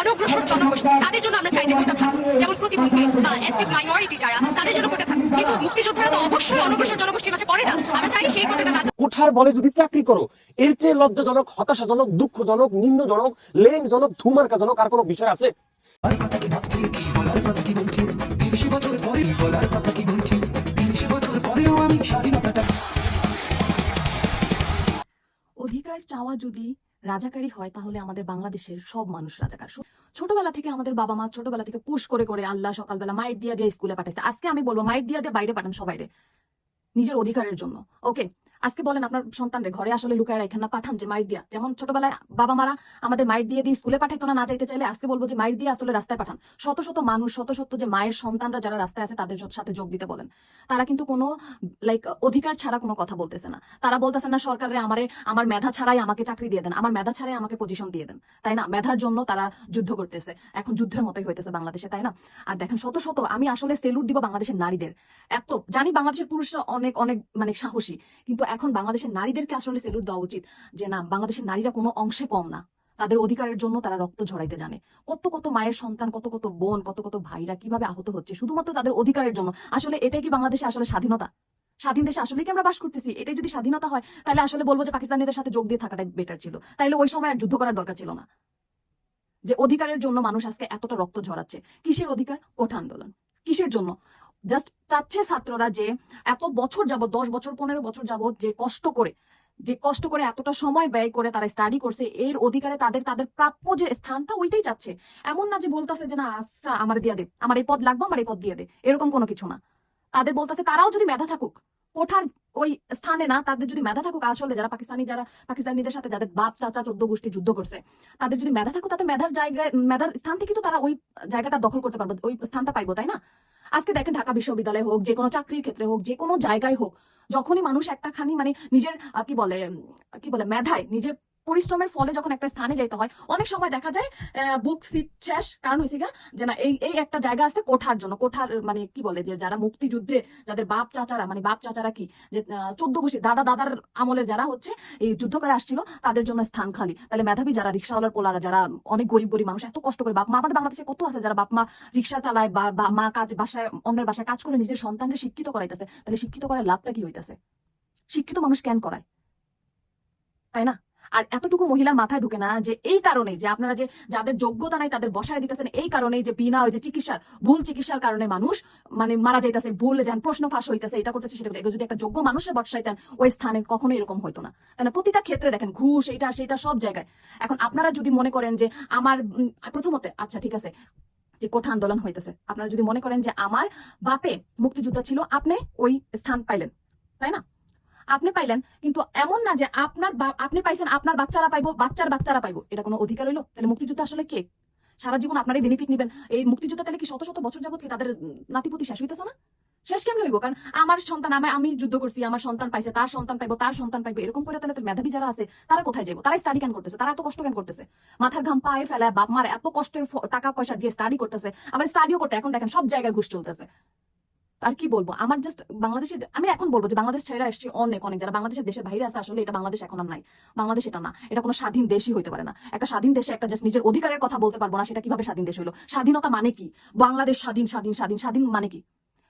অনগ্রসর জনগোষ্ঠী তাদের জন্য আমরা চাই যে কোটা থাকুক। যেমন প্রতিবন্ধী বা এথনিক মাইনরিটি যারা তাদের জন্য কোটা থাকুক। কিন্তু মুক্তিযোদ্ধারা তো অবশ্যই অনগ্রসর জনগোষ্ঠীর মাঝে পড়ে না। আমরা চাই সেই কোটাটা না কোঠার বলে যদি চাকরি করো এর চেয়ে লজ্জাজনক হতাশাজনক দুঃখজনক নিম্নজনক লেমজনক ধুমার্কাজনক আর কোনো বিষয় আছে? অধিকার চাওয়া যদি রাজাকারী হয়, তাহলে আমাদের বাংলাদেশের সব মানুষ রাজাকার। ছোটবেলা থেকে আমাদের বাবা মা ছোটবেলা থেকে পুশ করে করে আল্লাহ সকালবেলা মাইট দিয়া দিয়ে স্কুলে পাঠাইছে। আজকে আমি বলব মাইট দিয়া দিয়ে বাইরে পাঠান সবাইরে। নিজের অধিকারের জন্য। ওকে আজকে বলেন আপনার সন্তান সন্তানরে, ঘরে আসলে লুকায় রাখেন না, পাঠান যে মাইট দিয়া। যেমন ছোটবেলায় বাবা মারা আমাদের মাইট দিয়ে দিয়ে স্কুলে পাঠাইতো না না যাইতে চাইলে আজকে বলব যে মাইট দিয়ে আসলে রাস্তায় পাঠান। শত শত মানুষ, শত শত যে মায়ের সন্তানরা যারা রাস্তায় আছে, তাদের সাথে যোগ দিতে বলেন। তারা কিন্তু কোনো লাইক অধিকার ছাড়া কোনো কথা বলতেছে না। তারা বলতেছে না, সরকারে আমারে, আমার মেধা ছাড়াই আমাকে চাকরি দিয়ে দেন, আমার মেধা ছাড়াই আমাকে পজিশন দিয়ে দেন। তাই না? মেধার জন্য তারা যুদ্ধ করতেছে। এখন যুদ্ধের মতোই হইতেছে বাংলাদেশে, তাই না? আর দেখেন শত শত, আমি আসলে সেলুট দিব বাংলাদেশের নারীদের। এত, জানি বাংলাদেশের পুরুষরা অনেক অনেক মানে সাহসী, কিন্তু এখন বাংলাদেশের নারীদেরকে আসলে সেলুট দেওয়া উচিত যে না, বাংলাদেশের নারীরা কোনো অংশে কম না। তাদের অধিকারের জন্য তারা রক্ত ঝরাইতে জানে। কত কত মায়ের সন্তান, কত কত বোন, কত কত ভাইরা কীভাবে আহত হচ্ছে, শুধুমাত্র তাদের অধিকারের জন্য। আসলে এটাই কি বাংলাদেশে আসলে স্বাধীনতা? স্বাধীন দেশে আসলে কি আমরা বাস করতেছি? এটাই যদি স্বাধীনতা হয়, তাহলে আসলে বলব যে পাকিস্তানিদের সাথে যোগ দিয়ে থাকাটাই বেটার ছিল। তাইলে ওই সময় আর যুদ্ধ করার দরকার ছিল না। যে অধিকারের জন্য মানুষ আজকে এতটা রক্ত ঝরাচ্ছে। কিসের অধিকার? কোঠা আন্দোলন। কিসের জন্য? জাস্ট চাচ্ছে ছাত্ররা যে এত বছর যাবত দশ বছর, পনেরো বছর যাবত যে কষ্ট করে, যে কষ্ট করে এতটা সময় ব্যয় করে তারা স্টাডি করছে, এর অধিকারে তাদের তাদের প্রাপ্য যে স্থানটা ওইটাই চাচ্ছে। এমন না যে বলতেছে যে না আচ্ছা আমার দিয়া দে, আমার এই পদ লাগবে, আমার এই পদ দিয়ে দে, এরকম কোনো কিছু না। তাদের বলতেছে, তারাও যদি মেধা থাকুক, কোঠার ওই স্থানে না, তাদের যদি মেধা থাকুক, আসলে যারা পাকিস্তানি, যারা পাকিস্তানিদের সাথে যাদের বাপ, চাচা, চোদ্দ গোষ্ঠী যুদ্ধ করছে, তাদের যদি মেধা থাকুক, তাদের মেধার জায়গায়, মেধার স্থান থেকে তো তারা ওই জায়গাটা দখল করতে পারবে, ওই স্থানটা পাইবো, তাই না? আজকে দেখেন ঢাকা বিশ্ববিদ্যালয় হোক, যে কোনো চাকরির ক্ষেত্রে হোক, যে কোনো জায়গায় হোক, যখনই মানুষ একটা খানি মানে নিজের কি বলে কি বলে, মেধায় নিজের পরিশ্রমের ফলে যখন একটা স্থানে যাইতে হয়, অনেক সময় দেখা যায় বুক সিট শেষ কারণ হয়েছে গা যে না, এই এই একটা জায়গা আছে কোঠার জন্য। কোঠার মানে কি বলে যে যারা মুক্তিযুদ্ধে, যাদের বাপ চাচারা মানে বাপ চাচারা কি, যে চোদ্দ গোষ্ঠী, দাদা, দাদার আমলের যারা হচ্ছে, এই যুদ্ধ করে আসছিল, তাদের জন্য স্থান খালি। তাহলে মেধাবী যারা, রিক্সাওয়ালার, পোলারা যারা, অনেক গরিব গরিব মানুষ, এত কষ্ট করে বাপ মা, আমাদের বাংলাদেশে কত আছে যারা বাপ মা রিক্সা চালায় বা বা মা কাজ, বাসায়, অন্যের বাসায় কাজ করে নিজের সন্তানকে শিক্ষিত করাইতেছে, তাহলে শিক্ষিত করার লাভটা কি হইতাছে? শিক্ষিত মানুষ কেন করায়? তাই না? আর এতটুকু মহিলার মাথায় ঢুকে না যে এই কারণে যে আপনারা যে যাদের যোগ্যতা নাই তাদের বসায় দিতেছেন, এই কারণেই যে বিনা ওই যে চিকিৎসার, ভুল চিকিৎসার কারণে মানুষ মানে মারা যাইতেছে, ভুল দেন প্রশ্ন ফাঁস হইতেছে, এটা করতেছে, সেটা যদি একটা যোগ্য মানুষের বসাইতেন ওই স্থানে কখনো এরকম হইতো না। তাই প্রতিটা ক্ষেত্রে দেখেন, ঘুষ, এটা, সেটা সব জায়গায়। এখন আপনারা যদি মনে করেন যে আমার প্রথমত আচ্ছা ঠিক আছে, যে কোঠা আন্দোলন হইতেছে। আপনারা যদি মনে করেন যে আমার বাপে মুক্তিযোদ্ধা ছিল, আপনি ওই স্থান পাইলেন, তাই না? আপনি পাইলেন, কিন্তু এমন না যে আপনার আপনি পাইছেন, আপনার বাচ্চারা পাইবো, বাচ্চার বাচ্চারা পাইবো। এটা কোনো অধিকার হইল? তাহলে মুক্তিযুদ্ধ আসলে কে? সারা জীবন আপনার এই বেনিফিট নেবেন। এই মুক্তিযুদ্ধ তাহলে কি শত শত বছর যাবত কি তাদের নাতিপুতি শেষ হইতেছে না? শেষ কেমন হইব? কারণ আমার সন্তান আমি আমি যুদ্ধ করছি, আমার সন্তান পাইছে, তার সন্তান পাইবো, তার সন্তান পাইবো, এরকম করে তাহলে মেধাবী যারা আছে, তারা কোথায় যাব তারা স্টাডি কেন করতেছে? তারা এত কষ্ট কেন করতেছে? মাথার ঘাম পায়ে ফেলায় বাপ মার এত কষ্টের টাকা পয়সা দিয়ে স্টাডি করতেছে। আবার স্টাডিও করতে এখন দেখেন সব জায়গায় ঘুষ চলতেছে। আর কি বলব? আমার জাস্ট বাংলাদেশে, আমি এখন বলব যে বাংলাদেশ ছেড়ে আসছি অনেক অনেক। যারা বাংলাদেশের দেশের বাইরে আছে, আসলে এটা বাংলাদেশ এখন আর নাই। বাংলাদেশ এটা না। এটা কোনো স্বাধীন দেশই হইতে পারে না। একটা স্বাধীন দেশে একটা জাস্ট নিজের অধিকারের কথা বলতে পারব না, সেটা কীভাবে স্বাধীন দেশ হইল? স্বাধীনতা মানে কি? বাংলাদেশ স্বাধীন স্বাধীন স্বাধীন স্বাধীন মানে কি?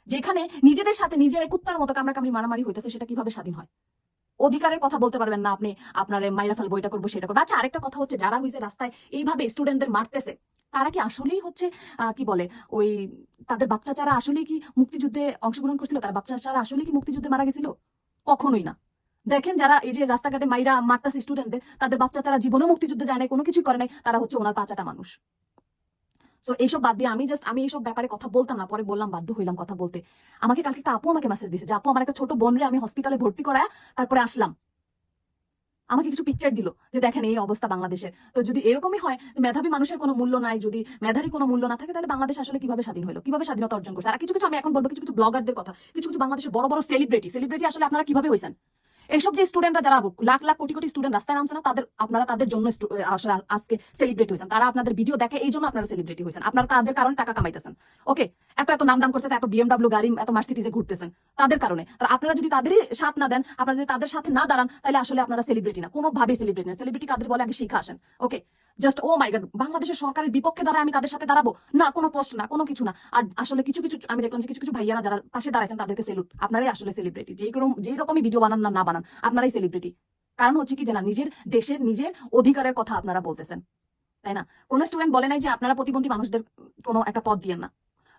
যেখানে নিজেদের সাথে নিজের কুত্তার মতো কামড়া কামড়ি মারামারি হইতেছে, সেটা কীভাবে স্বাধীন হয়? অধিকারের কথা বলতে পারবেন না আপনি। আপনার মাইরা ফেল বইটা করব, সেটা করব। আচ্ছা আরেকটা কথা হচ্ছে, যারা হয়েছে রাস্তায়, এইভাবে স্টুডেন্টদের মারতেছে। তারা কি আসলেই হচ্ছে কি বলে, ওই তাদের বাচ্চা চারা আসলেই কি মুক্তিযুদ্ধে অংশগ্রহণ করছিল? তার বাচ্চা চারা আসলেই কি মুক্তিযুদ্ধে মারা গেছিল? কখনোই না। দেখেন যারা এই যে রাস্তাঘাটে মাইরা মারতাছে স্টুডেন্টদের তাদের বাচ্চা চারা জীবনেও মুক্তিযুদ্ধে যায় নাই, কোনো কিছু করে নাই, তারা হচ্ছে ওনার পাঁচাটা মানুষ। সো এইসব বাদ দিয়ে আমি জাস্ট আমি এইসব ব্যাপারে কথা বলতাম না, পরে বললাম, বাধ্য হইলাম কথা বলতে। আমাকে কালকে একটা আপু আমাকে মেসেজ দিয়েছে যে, আপু, আমার একটা ছোট বোন রে আমি হসপিটালে ভর্তি করায় তারপরে আসলাম। আমাকে কিছু পিকচার দিল যে দেখেন এই অবস্থা বাংলাদেশের। তো যদি এরকমই হয় মেধাবী মানুষের কোনো মূল্য নাই, যদি মেধারই কোনো মূল্য না থাকে, তাহলে বাংলাদেশ আসলে কীভাবে স্বাধীন হলো কীভাবে স্বাধীনতা অর্জন করছে? আর কিছু কিছু আমি এখন বলব, কিছু কিছু ব্লগারদের কথা। কিছু কিছু বাংলাদেশের বড় বড় সেলিব্রিটি সেলিব্রিটি আসলে আপনারা কীভাবে হয়েছেন এইসব যে স্টুডেন্টরা যারা লাখ লাখ কোটি কোটি স্টুডেন্ট রাস্তায় নামছে না, তাদের আপনারা তাদের জন্য আজকে সেলিব্রেট হয়েছেন। তারা আপনাদের ভিডিও দেখে এই জন্য আপনারা সেলিব্রিটি হয়েছেন। আপনারা তাদের কারণে টাকা কামাইতেছেন। ওকে এত এত নাম দাম করছে এত বিএমডাব্লিউ গাড়ি, এত মার্সিডিজে ঘুরতেছেন। তাদের কারণে। তারা আপনারা যদি তাদেরই সাথ না দেন, আপনারা যদি তাদের সাথে না দাঁড়ান, তাহলে আসলে আপনারা সেলিব্রিটি না। কোনোভাবেই সেলিব্রিটি না। সেলিব্রিটি কাদের বলে আগে শিখে আসেন। ওকে জাস্ট ও মাই গড বাংলাদেশের সরকারের বিপক্ষে দ্বারা আমি তাদের সাথে দাঁড়াবো? না, কোনো পোস্ট না, কোনো কিছু না। আর আসলে কিছু কিছু, আমি দেখলাম যে কিছু কিছু ভাইয়ারা যারা পাশে দাঁড়াইছেন, তাদেরকে সেলুট আপনারাই আসলে সেলিব্রিটি যেই রকম যেই রকমই ভিডিও বানান না না বানান, আপনারাই সেলিব্রিটি কারণ হচ্ছে কি যে না নিজের দেশের, নিজের অধিকারের কথা আপনারা বলতেছেন। তাই না? কোনো স্টুডেন্ট বলে নাই যে আপনারা প্রতিবন্ধী মানুষদের কোনো একটা পথ দিয়েন না।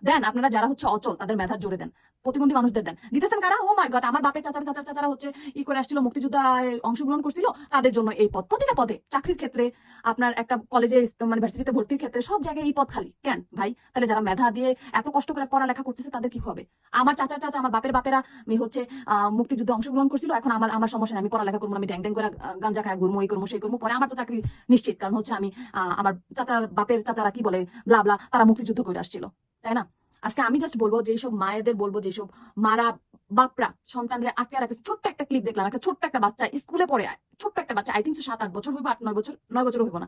দেন আপনারা যারা হচ্ছে অচল, তাদের মেধার জোরে দেন, প্রতিবন্ধী মানুষদের দেন। দিতেছেন কারা? ও মাই গড আমার বাপের চাচার চাচার চাচারা হচ্ছে ই করে আসছিল, মুক্তিযোদ্ধায় অংশগ্রহণ করছিল, তাদের জন্য এই পদ। প্রতিটা পদে চাকরির ক্ষেত্রে, আপনার একটা কলেজে মানে ভার্সিটিতে ভর্তির ক্ষেত্রে সব জায়গায় এই পদ খালি। কেন ভাই? তাহলে যারা মেধা দিয়ে এত কষ্ট করে পড়ালেখা করতেছে, তাদের কি হবে? আমার চাচার চাচা, আমার বাপের বাপেরা আমি হচ্ছে মুক্তিযুদ্ধে অংশগ্রহণ করছিল, এখন আমার আমার সমস্যা আমি পড়ালেখা করব আমি ড্যাং ড্যাং করে গাঞ্জা খায় ঘুরমো এই করব, সেই করব, পরে আমার তো চাকরি নিশ্চিত, কারণ হচ্ছে আমি আমার চাচার, বাপের চাচারা কি বলে ব্লা ব্লা তারা মুক্তিযুদ্ধ করে আসছিল। তাই না? আজকে আমি জাস্ট বলব, যেসব মায়েদের বলব, যেসব মারা বাপরা, সন্তানরা আটকে রাখছে ছোট্ট একটা ক্লিপ দেখলাম, একটা ছোট্ট একটা বাচ্চা স্কুলে পড়ে, ছোট্ট একটা বাচ্চা আই থিঙ্ক সাত, আট বছর হইব, আট, নয় বছর নয় বছর হইব না।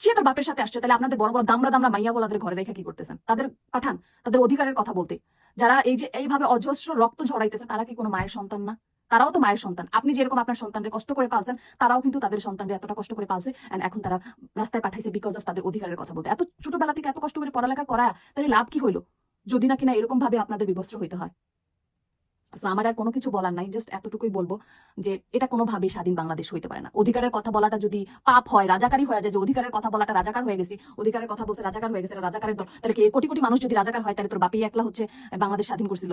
সে তার বাপের সাথে আসছে, তাহলে আপনাদের বড় বড় দামরা দামরা মাইয়া বলাদের ঘরে রেখে কি করতেছেন? তাদের পাঠান, তাদের অধিকারের কথা বলতে। যারা এই যে এইভাবে অজস্র রক্ত ঝরাইতেছে, তারা কি কোনো মায়ের সন্তান না? তারাও তো মায়ের সন্তান। আপনি যেরকম আপনার সন্তানকে কষ্ট করে পালছেন, তারাও কিন্তু তাদের সন্তানকে এতটা কষ্ট করে পালছে। এন্ড এখন তারা রাস্তায় পাঠাইছে বিকজ অফ তাদের অধিকারের কথা বলতে। এত ছোটবেলা থেকে এত কষ্ট করে পড়ালেখা করা, তাহলে লাভ কি হইল? যদি না কিনা এরকম ভাবে আপনাদের বিবস্ত্র হইতে হয়। সো আমার আর কোনো কিছু বলার নাই জাস্ট এতটুকুই বলব যে এটা কোনোভাবেই স্বাধীন বাংলাদেশ হইতে পারে না। অধিকারের কথা বলাটা যদি পাপ হয় রাজাকারী হয়ে যায় যে অধিকারের কথা বলাটা রাজাকার হয়ে গেছি, অধিকারের কথা বলছে রাজাকার হয়ে গেছে রাজাকারের দল। তাহলে কি কোটি কোটি মানুষ যদি রাজাকার হয়, তাহলে তোর বাপি একলা হচ্ছে বাংলাদেশ স্বাধীন করছিল?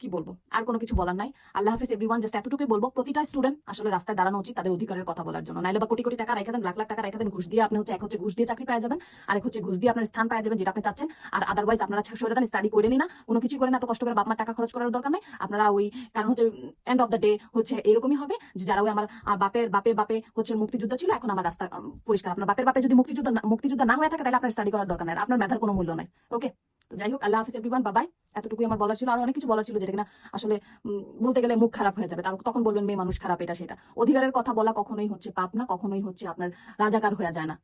কি বলব? আর কোনো কিছু বলার নাই। আল্লাহ হাফিজ এভরিওয়ান জাস্ট এতটুকুই বলব, প্রতিটা স্টুডেন্ট আসলে রাস্তায় দাঁড়ানো উচিত তাদের অধিকারের কথা বলার জন্য। নাইলে বা কোটি কোটি টাকা রেখে দেন, লাখ লাখ টাকা রেখে দেন, ঘুষ দিয়ে আপনি হচ্ছে, এক হচ্ছে ঘুষ দিয়ে চাকরি পেয়ে যাবেন, আর এক হচ্ছে ঘুষ দিয়ে আপনার স্থান পেয়ে যাবেন যেটা আপনি চাচ্ছেন। আর আদারওয়াইজ আপনারা সরে দেন স্টাডি করে না, কোনো কিছু করেন এত কষ্ট করে বাপ টাকা খরচ করার দরকার নাই। আপনারা ওই, কারণ হচ্ছে এন্ড অফ দ্য ডে হচ্ছে এরকমই হবে যে যারা ওই আমার বাপের, বাপে বাপে হচ্ছে মুক্তিযুদ্ধ ছিল, এখন আমার রাস্তা পরিষ্কার। আপনার বাপের বাপে যদি মুক্তিযুদ্ধ মুক্তিযুদ্ধ না হয়ে থাকে, তাহলে আপনার স্টাডি করার দরকার নাই, আপনার মেধার কোনো মূল্য নাই। ওকে তো যাই হোক, আল্লাহ হাফিজ এভরিওয়ান বাবাই এতটুকুই আমার বলার ছিল। আর অনেক কিছু বলার ছিল যেটা কিনা আসলে বলতে গেলে মুখ খারাপ হয়ে যাবে। তার তখন বলবেন, মেয়ে, মানুষ খারাপ, এটা সেটা। অধিকারের কথা বলা কখনোই হচ্ছে পাপ না, কখনোই হচ্ছে আপনার রাজাকার হয়ে যায় না।